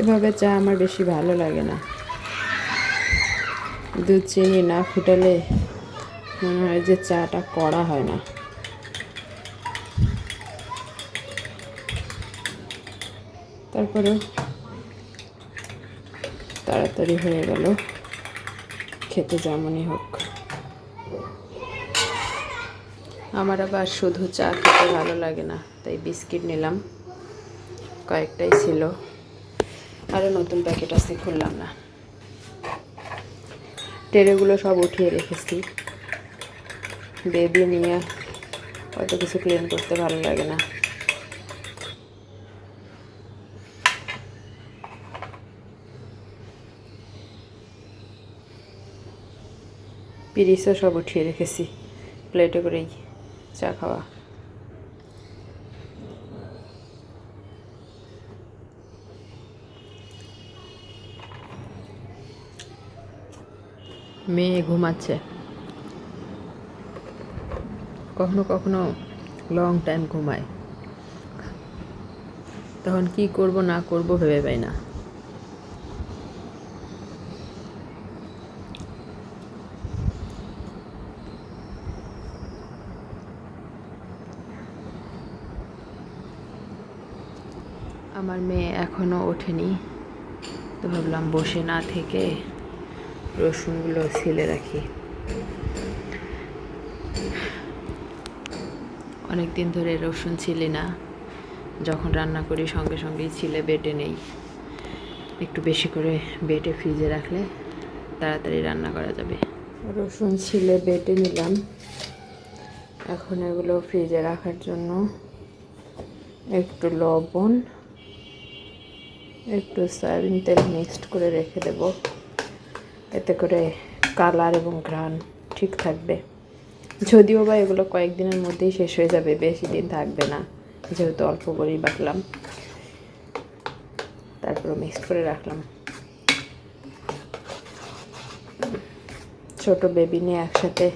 এভাবে চা আমার বেশি ভালো লাগে না। দুধ চিনি না ফুটালে মনে হয় যে চাটা কড়া হয় না। তারপরে তাড়াতাড়ি হয়ে গেল। খেতে যেমনই হোক। আমার আবার শুধু চা খেতে ভালো লাগে না, তাই বিস্কিট নিলাম। কয়েকটাই ছিল। আরও নতুন প্যাকেট আছে, খুললাম না। ট্রেগুলো সব উঠিয়ে রেখেছি। বেবি নিয়ে অত কিছু ক্লিন করতে ভালো লাগে না। পিরিসও সব উঠিয়ে রেখেছি। প্লেটে করেই চা খাওয়া। মেয়ে ঘুমাচ্ছে। কখনো কখনো লং টাইম ঘুমায়। তখন কি করব না করব ভেবে পাই না। আমার মেয়ে এখনও ওঠেনি। তো ভাবলাম বসে না থেকে রসুনগুলো ছিলে রাখি। অনেক দিন ধরে রসুন ছিলি না। যখন রান্না করি সঙ্গে সঙ্গেই ছিলে বেটে নেই। একটু বেশি করে বেটে ফ্রিজে রাখলে তাড়াতাড়ি রান্না করা যাবে। রসুন ছিলে, বেটে নিলাম। এখন এগুলো ফ্রিজে রাখার জন্য একটু লবণ, একটু সয়াবিন তেল মিক্সড করে রেখে দেব। এতে করে কালার এবং ঘ্রাণ ঠিক থাকবে। যদিও বা এগুলো কয়েকদিনের মধ্যেই শেষ হয়ে যাবে, বেশি দিন থাকবে না, যেহেতু অল্প করেই বাটলাম। তারপর মিক্স করে রাখলাম। ছোট বেবি নিয়ে একসাথে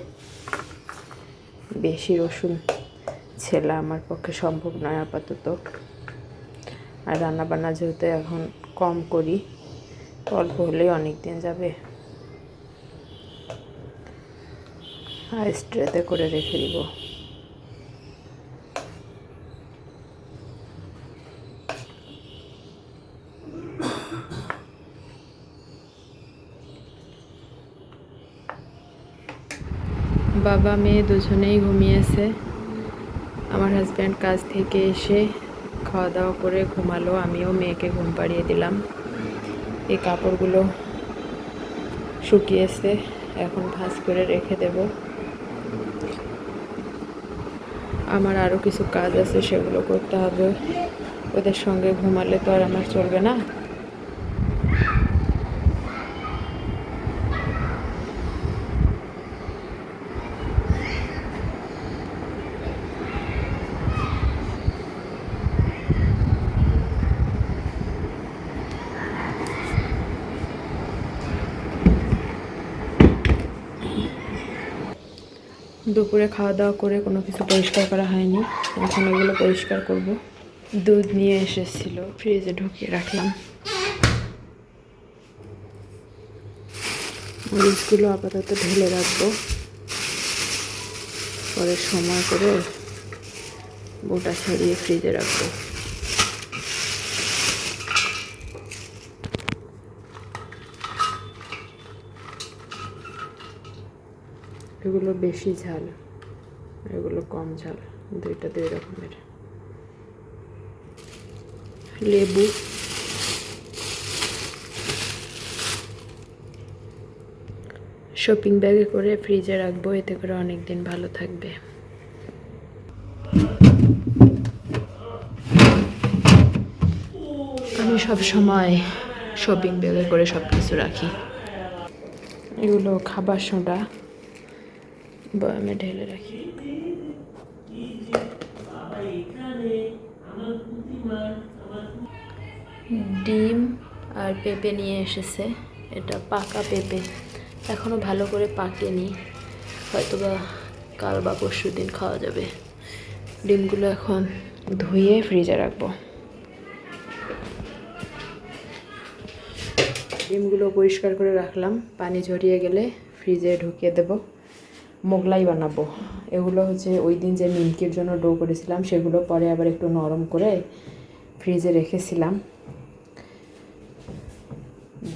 বেশি রসুন ছেলা আমার পক্ষে সম্ভব নয় আপাতত। আর রান্নাবান্না যেহেতু এখন কম করি, অল্প হলেই অনেক দিন যাবে। আর স্ট্রেতে করে রেখে দিব। বাবা, মেয়ে দুজনেই ঘুমিয়েছে। আমার হাজব্যান্ড কাজ থেকে এসে খাওয়া দাওয়া করে ঘুমালো। আমিও মেয়েকে ঘুম পাড়িয়ে দিলাম। এই কাপড়গুলো শুকিয়েছে। এখন ভাঁজ করে রেখে দেব। আমার আরও কিছু কাজ আছে, সেগুলো করতে হবে। ওদের সঙ্গে ঘুমালে তো আর আমার চলবে না। দুপুরে খাওয়া দাওয়া করে কোনো কিছু পরিষ্কার করা হয়নি। এখন এগুলো পরিষ্কার করব। দুধ নিয়ে এসেছিল, ফ্রিজে ঢুকিয়ে রাখলাম। মরিচগুলো আপাতত ঢেলে রাখব। পরে সময় করে বোটা ছাড়িয়ে ফ্রিজে রাখব। এগুলো বেশি ঝাল এগুলো কম ঝাল, দুইটা দুই রকমের। লেবু। শপিং ব্যাগে করে ফ্রিজে রাখব, এতে করে অনেক দিন ভালো থাকবে। আমি সব সময় শপিং ব্যাগে করে সব কিছু রাখি। এগুলো খাবার সোডা। বয়ামে ঢেলে রাখি ডিম আর পেঁপে নিয়ে এসেছে। এটা পাকা পেঁপে। এখনও ভালো করে পাকেনি। হয়তো বা কাল বা পরশু দিন খাওয়া যাবে। ডিমগুলো এখন ধুয়ে ফ্রিজে রাখব। ডিমগুলো পরিষ্কার করে রাখলাম। পানি ঝরিয়ে গেলে ফ্রিজে ঢুকিয়ে দেব। মোগলাই বানাবো। এগুলো হচ্ছে ওই দিন যে নিমকির জন্য ডো করেছিলাম, সেগুলো পরে আবার একটু নরম করে ফ্রিজে রেখেছিলাম।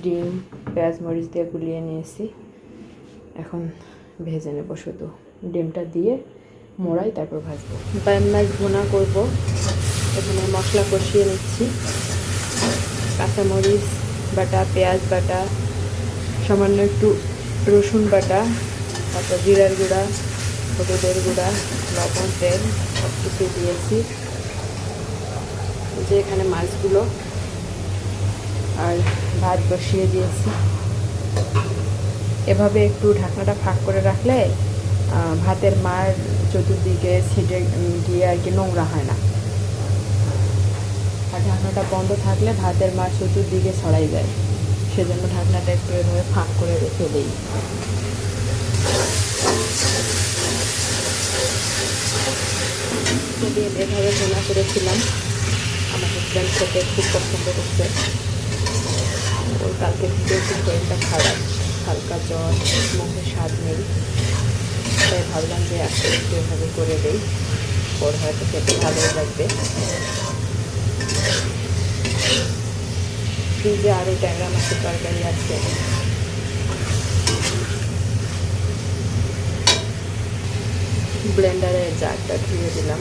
ডিম, পেঁয়াজ, মরিচ দিয়ে গুলিয়ে নিয়েছি। এখন ভেজে নেব শুধু। ডিমটা দিয়ে মোড়াই, তারপর ভাজবো। বায়ান মাছ ভুনা করব। এখানে মশলা কষিয়ে নিচ্ছি। কাঁচামরিচ বাটা, পেঁয়াজ বাটা, সামান্য একটু রসুন বাটা। তারপর জিরার গুঁড়া, হলুদের গুঁড়া, লবণ, তেল সব কিছু দিয়েছি যে এখানে মাছগুলো। আর ভাত বসিয়ে দিয়েছি। এভাবে একটু ঢাকনাটা ফাঁক করে রাখলে ভাতের মার চতুর্দিকে ছিটে গিয়ে আর কি নোংরা হয় না। আর ঢাকনাটা বন্ধ থাকলে ভাতের মার চতুর্দিকে ছড়াই যায়। সেজন্য ঢাকনাটা একটু এভাবে ফাঁক করে রেখে দিই। সেদিন এভাবে ভোনা করেছিলাম। আমার হাজব্যান্ড খেতে খুব পছন্দ করছে ওর কালকে থেকে একটু শরীরটা খারাপ হালকা জ্বর, মুখে স্বাদ নেই। তাই ভাবলাম যে আজকে একটু এভাবে করে দেই। ওর হয়তো খেতে ভালোই লাগবে। ফ্রিজে আরও ট্যাংরা মাছের তরকারি আছে। ব্লেন্ডারে জারটা ধুয়ে দিলাম।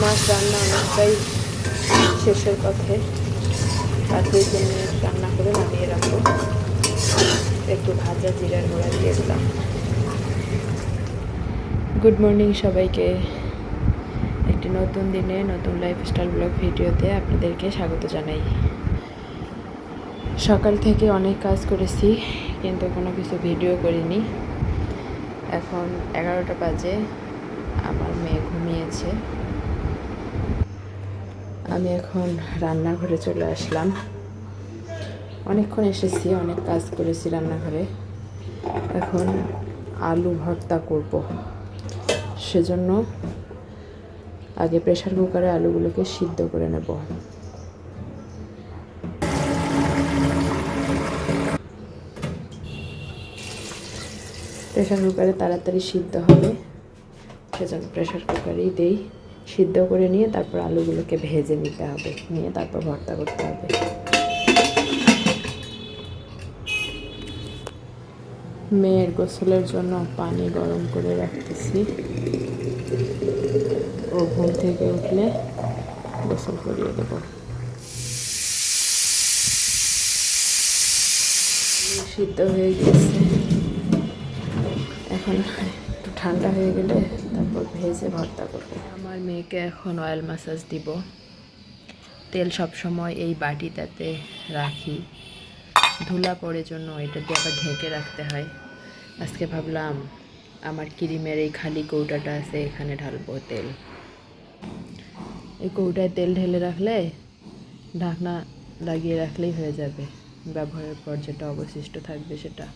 মাছ রান্না অনেকটাই শেষের পথে। আর দুই তিন মিনিট রান্না করে নামিয়ে রাখব। একটু ভাজা জিরার গোড়া দিয়ে দিলাম। গুড মর্নিং সবাইকে। একটি নতুন দিনে, নতুন লাইফস্টাইল ব্লগ ভিডিওতে আপনাদেরকে স্বাগত জানাই। সকাল থেকে অনেক কাজ করেছি, কিন্তু কোনো কিছু ভিডিও করিনি। এখন এগারোটা বাজে, আমার মেয়ে ঘুমিয়েছে। আমি এখন রান্নাঘরে চলে আসলাম। অনেকক্ষণ এসেছি, অনেক কাজ করেছি রান্নাঘরে। এখন আলু ভর্তা করব। সেজন্য আগে প্রেশার কুকারে আলুগুলোকে সিদ্ধ করে নেব। প্রেশার কুকারে তাড়াতাড়ি সিদ্ধ হবে। সেজন্য প্রেশার কুকারেই দেই। সিদ্ধ করে নিয়ে তারপর আলুগুলোকে ভেজে নিতে হবে। নিয়ে তারপর ভর্তা করতে হবে। মেয়ের গোসলের জন্য পানি গরম করে রাখতেছি। ও ঘুম থেকে উঠলে গোসল করিয়ে দেবো। সিদ্ধ হয়ে গেছে। এখন একটু ঠান্ডা হয়ে গেলে তারপর ভেজে ভর্তা করব। আমার মেয়েকে এখন অয়েল ম্যাসাজ দিব। তেল সব সময় এই বাটিটাতে রাখি। ধুলা পড়ে জন্য এটা দিয়ে আবার ঢেকে রাখতে হয়। আজকে ভাবলাম আমার ক্রিমের এই খালি কৌটাটা আছে, এখানে ঢালবো তেল। এই কৌটায় তেল ঢেলে রাখলে ঢাকনা লাগিয়ে রাখলেই হয়ে যাবে। ব্যবহারের পর যেটা অবশিষ্ট থাকবে সেটা।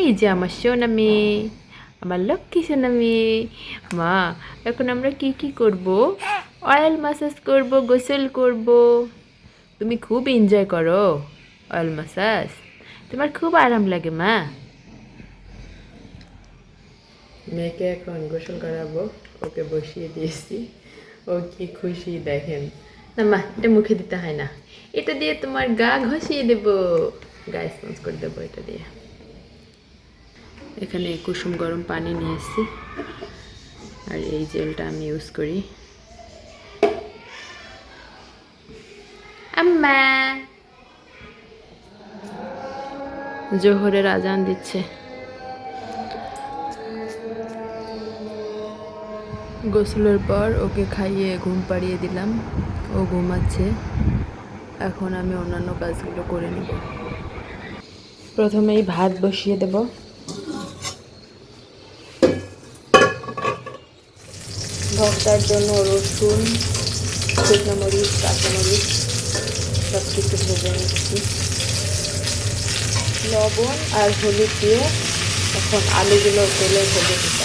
এই যে আমার সোনা মেয়ে আমার লক্ষ্মী সোনা মেয়ে মা, এখন আমরা কি কি করব? অয়েল ম্যাসাজ করব, গোসল করব। তুমি খুব এনজয় করো অয়েল ম্যাসাজ তোমার খুব আরাম লাগে, মা। মেয়েকে এখন গোসল করাবো, ওকে বসিয়ে দিয়েছি। ও কি খুশি, দেখেন। না, মা, এটা মুখে দিতে হয় না। এটা দিয়ে তোমার গা ঘষিয়ে দেবো। গা স্পঞ্জ করে দেবো এটা দিয়ে। এখানে কুসুম গরম পানি নিয়ে এসেছি। আর এই জেলটা আমি ইউজ করি। জোহরের আজান দিচ্ছে। গোসলের পর ওকে খাইয়ে ঘুম পাড়িয়ে দিলাম। ও ঘুমাচ্ছে। এখন আমি অন্যান্য কাজগুলো করে নেব। প্রথমেই ভাত বসিয়ে দেব। ভর্তার জন্য রসুন, শুকনো মরিচ কাঁচামরিচ সব কিছু ভেজে নিচ্ছি। লবণ আর হলুদ দিয়ে এখন আলুগুলো তেলে ভেজে দিতে